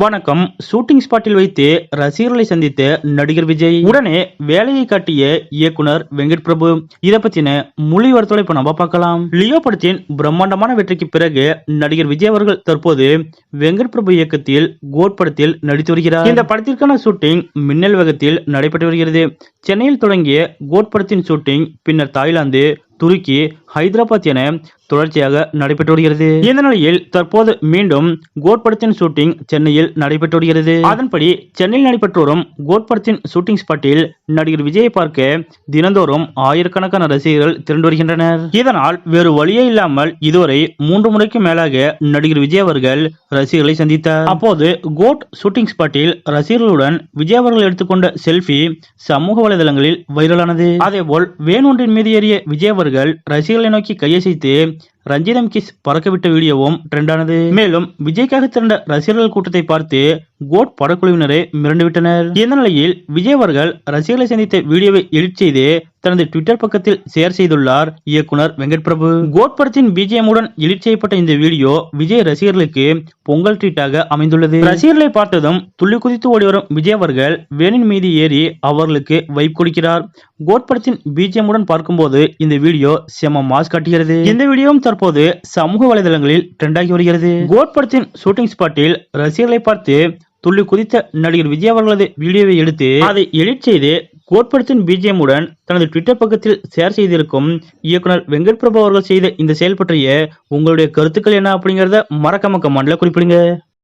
வணக்கம். ஷூட்டிங் ஸ்பாட்டில் வைத்து ரசிகர்களை சந்தித்த நடிகர் விஜய். உடனே வேலையை காட்டிய இயக்குனர் வெங்கட் பிரபு. இதை பத்தின மொழி வரத்தோட இப்ப நம்ம பார்க்கலாம். லியோ படத்தின் பிரம்மாண்டமான வெற்றிக்கு பிறகு நடிகர் விஜய் அவர்கள் தற்போது வெங்கட் பிரபு இயக்கத்தில் கோட் படத்தில் நடித்து வருகிறார். இந்த படத்திற்கான ஷூட்டிங் மின்னல் வேகத்தில் நடைபெற்று வருகிறது. சென்னையில் தொடங்கிய கோட் படத்தின் ஷூட்டிங் பின்னர் தாய்லாந்து துருக்கி ஹைதராபாத் என தொடர்ச்சியாக நடைபெற்று வருகிறது. இந்த நிலையில் தற்போது மீண்டும் கோட் படத்தின் ஷூட்டிங் சென்னையில் நடைபெற்று வருகிறது. அதன்படி சென்னையில் நடைபெற்று வரும் கோட் படத்தின் ஷூட்டிங் ஸ்பாட்டில் நடிகர் விஜயை பார்க்க தினந்தோறும் ஆயிரக்கணக்கான ரசிகர்கள் திரண்டு வருகின்றனர். இதனால் வேறு வழியே இல்லாமல் இதுவரை மூன்று முறைக்கு மேலாக நடிகர் விஜய் அவர்கள் ரசிகர்களை சந்தித்தார். அப்போது கோட் ஷூட்டிங் ஸ்பாட்டில் ரசிகர்களுடன் விஜய் அவர்கள் எடுத்துக்கொண்ட செல்ஃபி சமூக வலைதளங்களில் வைரலானது. அதேபோல் வேனொன்றின் மீது ஏறிய விஜய் அவர்கள் ரசிகர்களை நோக்கி கையசைத்து ரஞ்சிதம் கிஸ் பறக்கவிட்ட வீடியோவும் ட்ரெண்டானது. மேலும் விஜய்க்காக திரண்ட ரசிகர்கள் கூட்டத்தை பார்த்து கோட் படக்குழுவினரை மிரண்டுவிட்டனர். இந்த நிலையில் விஜய் அவர்கள் ரசிகர்களை சந்தித்த வீடியோவை எடிட் செய்து தனது ட்விட்டர் பக்கத்தில் ஷேர் செய்துள்ளார் இயக்குனர் வெங்கட் பிரபு. கோட் படத்தின் பிஜிஎம்முடன் எடிட் செய்யப்பட்ட இந்த வீடியோ விஜய் ரசிகர்களுக்கு பொங்கல் ட்ரீட்டாக அமைந்துள்ளது. ரசிகர்களை பார்த்ததும் துள்ளி குதித்து ஓடி வரும் விஜய் அவர்கள் வேனின் மீது ஏறி அவர்களுக்கு வைப் கொடுக்கிறார். கோட் படத்தின் பிஜிஎம்முடன் பார்க்கும்போது இந்த வீடியோ செம மாஸ் காட்டுகிறது. இந்த வீடியோவும் தற்போது சமூக வலைதளங்களில் ட்ரெண்டாகி வருகிறது. கோட் படத்தின் ஷூட்டிங் ஸ்பாட்டில் ரசிகர்களை பார்த்து துள்ளி குதித்த நடிகர் விஜய் அவர்களது வீடியோவை எடுத்து அதை எடிட் செய்து கோட்படத்தின் பிஜிஎம் உடன் தனது ட்விட்டர் பக்கத்தில் ஷேர் செய்திருக்கும் இயக்குனர் வெங்கட் பிரபு அவர்கள் செய்த இந்த செயல் பற்றிய உங்களுடைய கருத்துக்கள் என்ன அப்படிங்கறத மறக்காம கமெண்ட்ல குறிப்பிடுங்க.